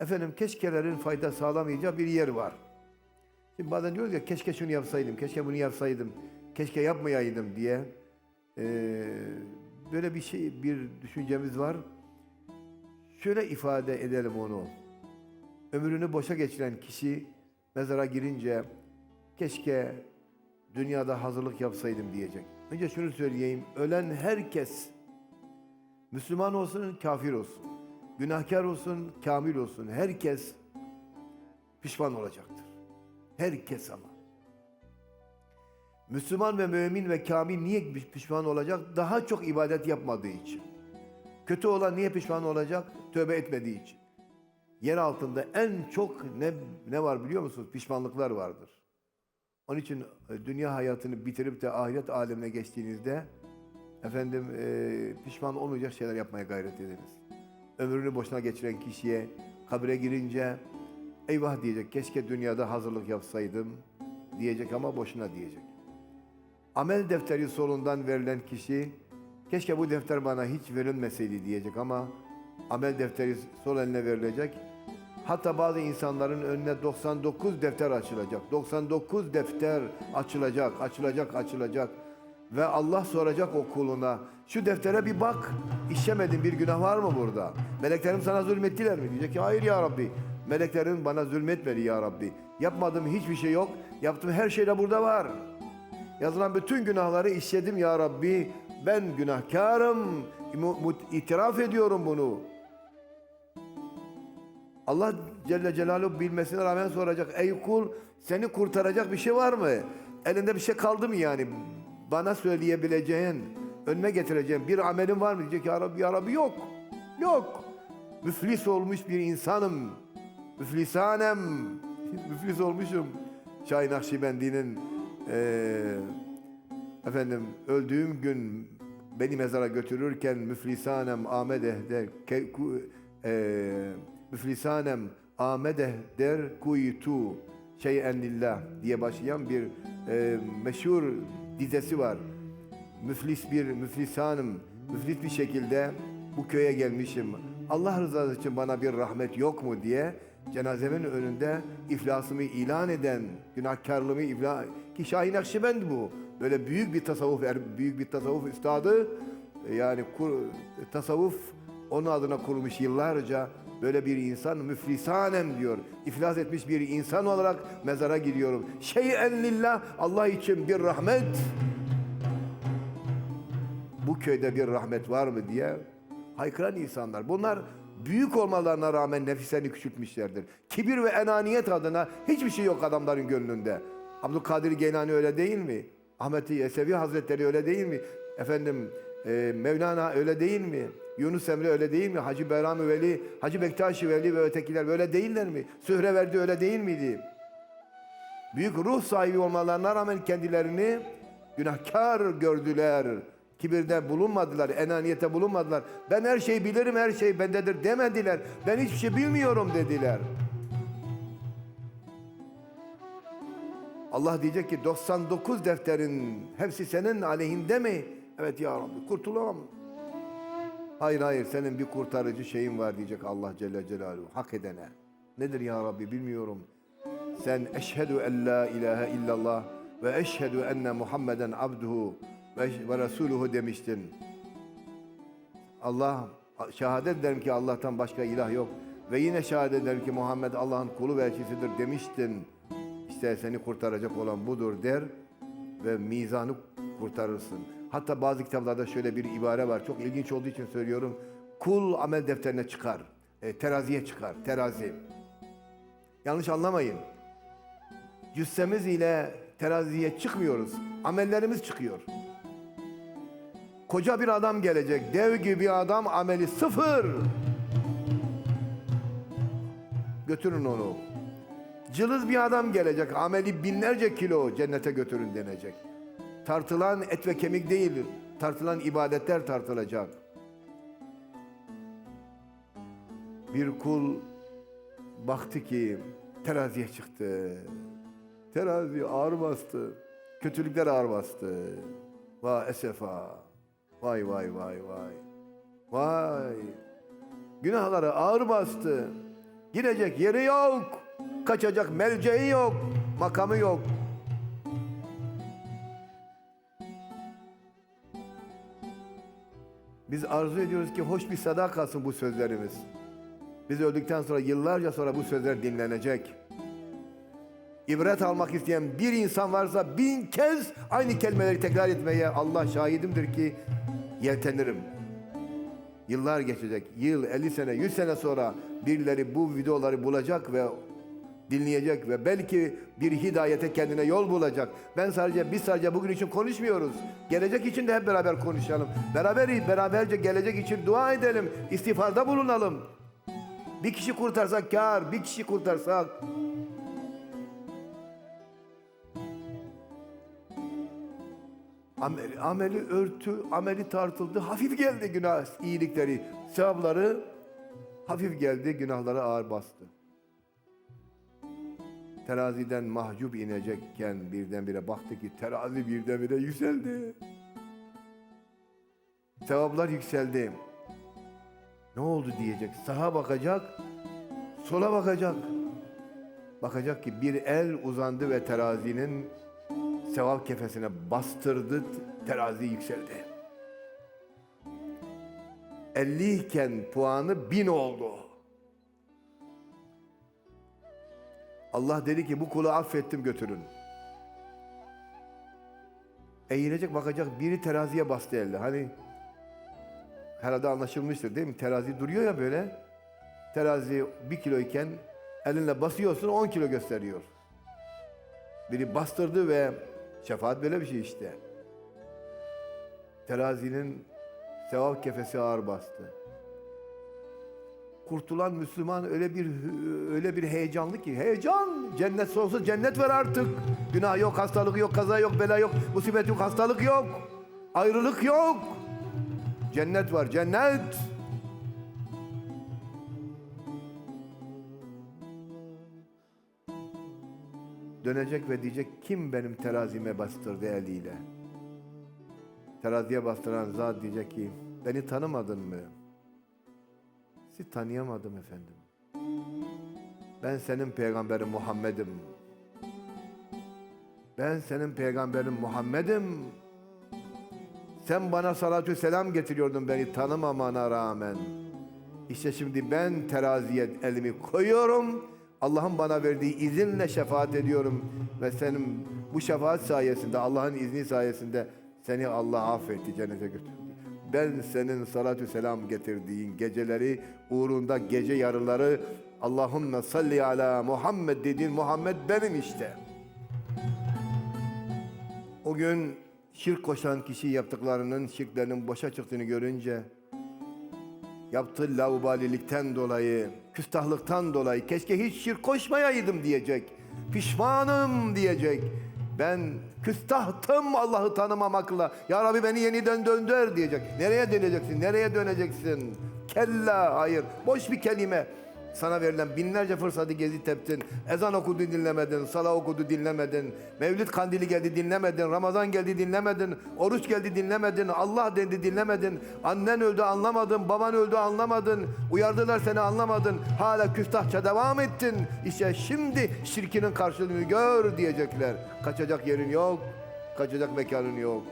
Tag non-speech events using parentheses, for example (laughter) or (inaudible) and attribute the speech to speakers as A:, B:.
A: efendim keşkelerin fayda sağlamayacağı bir yer var. Şimdi bazen diyoruz ya keşke şunu yapsaydım, keşke bunu yapsaydım, keşke yapmayaydım diye. Ee, böyle bir şey, bir düşüncemiz var. Şöyle ifade edelim onu. Ömrünü boşa geçiren kişi mezara girince keşke dünyada hazırlık yapsaydım diyecek. Önce şunu söyleyeyim. Ölen herkes Müslüman olsun, kafir olsun. Günahkar olsun, kamil olsun. Herkes pişman olacaktır. Herkes ama. Müslüman ve mümin ve kamil niye pişman olacak? Daha çok ibadet yapmadığı için. Kötü olan niye pişman olacak? Tövbe etmediği için. Yer altında en çok ne, ne var biliyor musunuz? Pişmanlıklar vardır. Onun için e, dünya hayatını bitirip de ahiret alemine geçtiğinizde efendim e, pişman olmayacak şeyler yapmaya gayret ediniz. Ömrünü boşuna geçiren kişiye kabre girince eyvah diyecek keşke dünyada hazırlık yapsaydım diyecek ama boşuna diyecek. Amel defteri solundan verilen kişi keşke bu defter bana hiç verilmeseydi diyecek ama amel defteri sol eline verilecek. Hatta bazı insanların önüne 99 defter açılacak. 99 defter açılacak, açılacak, açılacak. Ve Allah soracak o kuluna, şu deftere bir bak, işlemedin bir günah var mı burada? Meleklerim sana zulmettiler mi? Diyecek ki hayır ya Rabbi. Meleklerin bana zulmetmedi ya Rabbi. Yapmadığım hiçbir şey yok. Yaptığım her şey de burada var. Yazılan bütün günahları işledim ya Rabbi. Ben günahkarım. İtiraf ediyorum bunu. Allah Celle Celaluhu bilmesine rağmen soracak. Ey kul seni kurtaracak bir şey var mı? Elinde bir şey kaldı mı yani? Bana söyleyebileceğin, önüme getireceğin bir amelin var mı? Diyecek ya Rabbi, ya Rabbi yok. Yok. Müflis olmuş bir insanım. Müflisanem. (laughs) Müflis olmuşum. Şahin Nakşibendi'nin eee efendim öldüğüm gün beni mezara götürürken müflisanem amedeh der ke, ku, eee, müflisanem amedeh der kuytu şeyen lillah diye başlayan bir eee, meşhur dizesi var. Müflis bir müflisanım, müflis bir şekilde bu köye gelmişim. Allah rızası için bana bir rahmet yok mu diye cenazemin önünde iflasımı ilan eden, günahkarlığımı ilan ki Şahin Akşibend bu. Böyle büyük bir tasavvuf, er- büyük bir tasavvuf üstadı. E, Yani kur- tasavvuf onun adına kurulmuş yıllarca böyle bir insan müflisanem diyor. İflas etmiş bir insan olarak mezara gidiyorum. Şeyen lillah Allah için bir rahmet bu köyde bir rahmet var mı diye haykıran insanlar. Bunlar büyük olmalarına rağmen nefislerini küçültmüşlerdir. Kibir ve enaniyet adına hiçbir şey yok adamların gönlünde. Abdülkadir Geylani öyle değil mi? Ahmet Yesevi Hazretleri öyle değil mi? Efendim e, Mevlana öyle değil mi? Yunus Emre öyle değil mi? Hacı Behram Veli, Hacı Bektaşi Veli ve ötekiler böyle değiller mi? Sühreverdi öyle değil miydi? Büyük ruh sahibi olmalarına rağmen kendilerini günahkar gördüler. Kibirde bulunmadılar, enaniyete bulunmadılar. Ben her şeyi bilirim, her şey bendedir demediler. Ben hiçbir şey bilmiyorum dediler. Allah diyecek ki 99 defterin hepsi senin aleyhinde mi? Evet ya Rabbi kurtulamam. Hayır hayır senin bir kurtarıcı şeyin var diyecek Allah Celle Celaluhu hak edene. Nedir ya Rabbi bilmiyorum. Sen eşhedü en la ilahe illallah ve eşhedü enne Muhammeden abduhu ve, resuluhu demiştin. Allah şehadet ederim ki Allah'tan başka ilah yok ve yine şehadet ederim ki Muhammed Allah'ın kulu ve elçisidir demiştin. İşte seni kurtaracak olan budur der ve mizanı kurtarırsın. Hatta bazı kitaplarda şöyle bir ibare var. Çok ilginç olduğu için söylüyorum. Kul amel defterine çıkar. E, teraziye çıkar. Terazi. Yanlış anlamayın. Cüssemiz ile teraziye çıkmıyoruz. Amellerimiz çıkıyor. Koca bir adam gelecek. Dev gibi bir adam ameli sıfır. Götürün onu. Cılız bir adam gelecek. Ameli binlerce kilo cennete götürün denecek. Tartılan et ve kemik değil. Tartılan ibadetler tartılacak. Bir kul baktı ki teraziye çıktı. Terazi ağır bastı. Kötülükler ağır bastı. Vay esefa. Vay vay vay vay. Vay. Günahları ağır bastı. Girecek yeri yok. Kaçacak merceği yok. Makamı yok. Biz arzu ediyoruz ki hoş bir sada kalsın bu sözlerimiz. Biz öldükten sonra yıllarca sonra bu sözler dinlenecek. İbret almak isteyen bir insan varsa bin kez aynı kelimeleri tekrar etmeye Allah şahidimdir ki yeltenirim. Yıllar geçecek. Yıl, 50 sene, 100 sene sonra birileri bu videoları bulacak ve dinleyecek ve belki bir hidayete kendine yol bulacak. Ben sadece biz sadece bugün için konuşmuyoruz. Gelecek için de hep beraber konuşalım. Beraber beraberce gelecek için dua edelim. İstiğfarda bulunalım. Bir kişi kurtarsak kar, bir kişi kurtarsak Ameli, ameli örtü, ameli tartıldı. Hafif geldi günah iyilikleri. Sevapları hafif geldi, günahları ağır bastı. Teraziden mahcup inecekken birdenbire baktı ki terazi birdenbire yükseldi. Sevaplar yükseldi. Ne oldu diyecek. Sağa bakacak, sola bakacak. Bakacak ki bir el uzandı ve terazinin sevap kefesine bastırdı, terazi yükseldi. 50 iken puanı bin oldu. Allah dedi ki bu kulu affettim götürün. Eğilecek bakacak biri teraziye bastı elde. Hani herhalde anlaşılmıştır değil mi? Terazi duruyor ya böyle. Terazi bir kiloyken elinle basıyorsun 10 kilo gösteriyor. Biri bastırdı ve şefaat böyle bir şey işte. Terazinin sevap kefesi ağır bastı. Kurtulan Müslüman öyle bir öyle bir heyecanlı ki heyecan cennet sonsuz cennet ver artık. Günah yok, hastalık yok, kaza yok, bela yok, musibet yok, hastalık yok. Ayrılık yok. Cennet var, cennet. Dönecek ve diyecek kim benim terazime bastırdı eliyle? Teraziye bastıran zat diyecek ki beni tanımadın mı? Sizi tanıyamadım efendim. Ben senin peygamberin Muhammed'im. Ben senin peygamberin Muhammed'im. Sen bana salatü selam getiriyordun beni tanımamana rağmen. İşte şimdi ben teraziye elimi koyuyorum. Allah'ın bana verdiği izinle şefaat ediyorum. Ve senin bu şefaat sayesinde, Allah'ın izni sayesinde seni Allah affetti, cennete götürdü. Ben senin salatü selam getirdiğin geceleri, uğrunda gece yarıları Allahümme salli ala Muhammed dediğin Muhammed benim işte. O gün şirk koşan kişi yaptıklarının, şirklerinin boşa çıktığını görünce yaptığı laubalilikten dolayı, küstahlıktan dolayı keşke hiç şirk koşmayaydım diyecek. Pişmanım diyecek. Ben küstahtım Allah'ı tanımamakla. Ya Rabbi beni yeniden döndür diyecek. Nereye döneceksin? Nereye döneceksin? Kella hayır. Boş bir kelime. Sana verilen binlerce fırsatı gezi teptin. Ezan okudu dinlemedin, sala okudu dinlemedin. Mevlid kandili geldi dinlemedin, Ramazan geldi dinlemedin, oruç geldi dinlemedin, Allah dedi dinlemedin. Annen öldü anlamadın, baban öldü anlamadın. Uyardılar seni anlamadın. Hala küstahça devam ettin. İşte şimdi şirkinin karşılığını gör diyecekler. Kaçacak yerin yok, kaçacak mekanın yok.